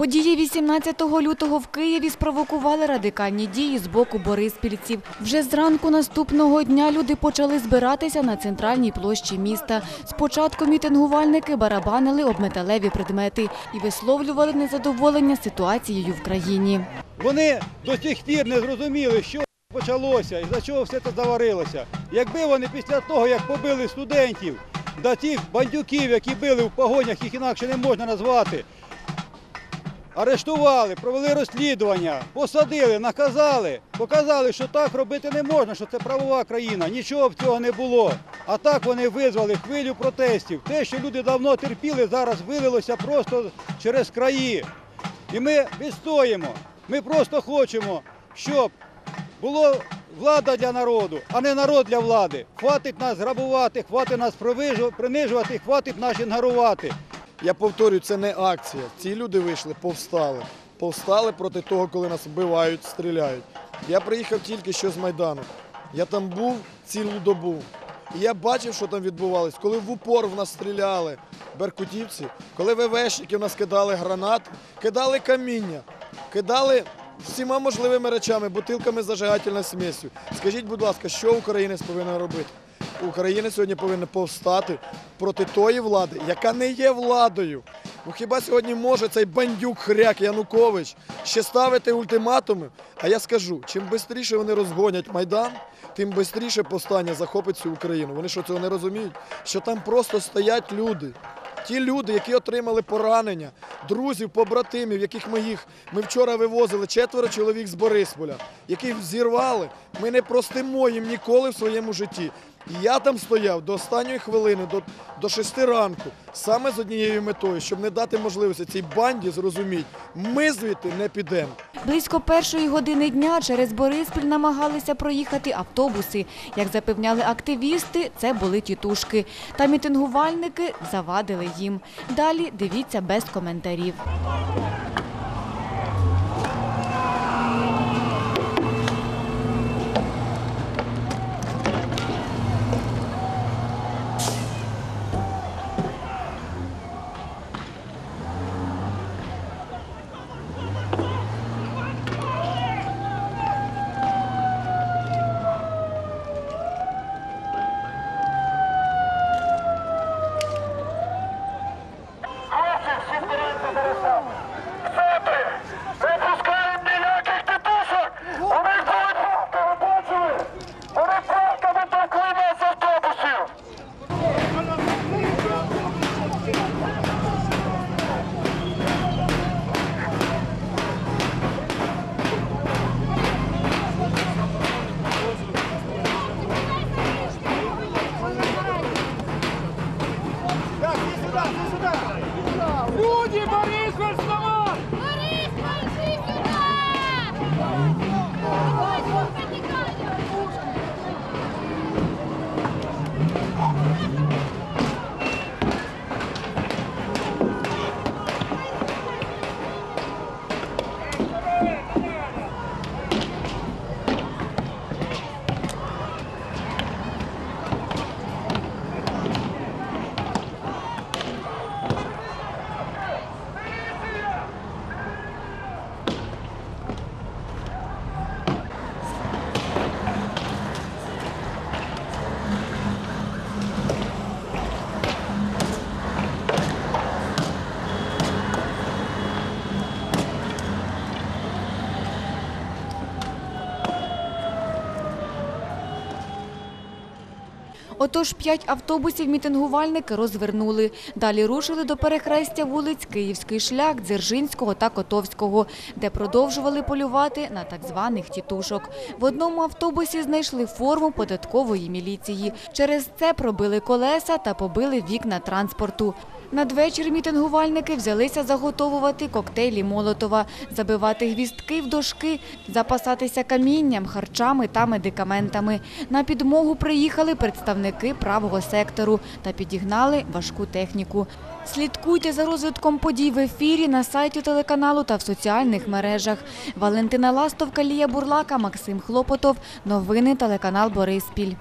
Події 18 лютого в Києві спровокували радикальні дії з боку бориспільців. Вже зранку наступного дня люди почали збиратися на центральній площі міста. Спочатку мітингувальники барабанили об металеві предмети і висловлювали незадоволення ситуацією в країні. Вони до сих пір не зрозуміли, що почалося і за чого все це заварилося. Якби вони після того, як побили студентів, да тих бандюків, які били в погонях, їх інакше не можна назвати, арештували, провели розслідування, посадили, наказали, показали, що так робити не можна, що це правова країна. Нічого б цього не було. А так вони визвали хвилю протестів. Те, що люди давно терпіли, зараз вилилося просто через краї. І ми відстоїмо. Ми просто хочемо, щоб була влада для народу, а не народ для влади. Хватить нас грабувати, хватить нас принижувати, хватить нас інгарувати. Я повторюю, це не акція. Ці люди вийшли, повстали. Повстали проти того, коли нас вбивають, стріляють. Я приїхав тільки що з Майдану. Я там був цілу добу. І я бачив, що там відбувалось. Коли в упор в нас стріляли беркутівці, коли ВВшники в нас кидали гранати, кидали каміння, кидали всіма можливими речами, бутилками з зажигательною смісю. Скажіть, будь ласка, що українець повинен робити? Україна сьогодні повинна повстати проти тої влади, яка не є владою. Ну хіба сьогодні може цей бандюк хряк Янукович ще ставити ультиматуми? А я скажу, чим швидше вони розгонять Майдан, тим швидше повстання захопить всю Україну. Вони що цього не розуміють? Що там просто стоять люди. Ті люди, які отримали поранення, друзів, побратимів, яких ми їх ми вчора вивозили четверо чоловік з Борисполя, яких зірвали, ми не простимо їм ніколи в своєму житті. І я там стояв до останньої хвилини, до, до шести ранку, саме з однією метою, щоб не дати можливості цій банді зрозуміти, ми звідти не підемо. Близько першої години дня через Бориспіль намагалися проїхати автобуси. Як запевняли активісти, це були тітушки. Та мітингувальники завадили їм. Далі дивіться без коментарів. Отож, п'ять автобусів мітингувальники розвернули. Далі рушили до перехрестя вулиць Київський шлях, Дзержинського та Котовського, де продовжували полювати на так званих тітушок. В одному автобусі знайшли форму податкової міліції. Через це пробили колеса та побили вікна транспорту. Надвечір мітингувальники взялися заготовувати коктейлі Молотова, забивати гвіздки в дошки, запасатися камінням, харчами та медикаментами. На підмогу приїхали представники правого сектору та підігнали важку техніку. Слідкуйте за розвитком подій в ефірі на сайті телеканалу та в соціальних мережах. Валентина Ластовка, Лія Бурлака, Максим Хлопотов. Новини телеканал Бориспіль.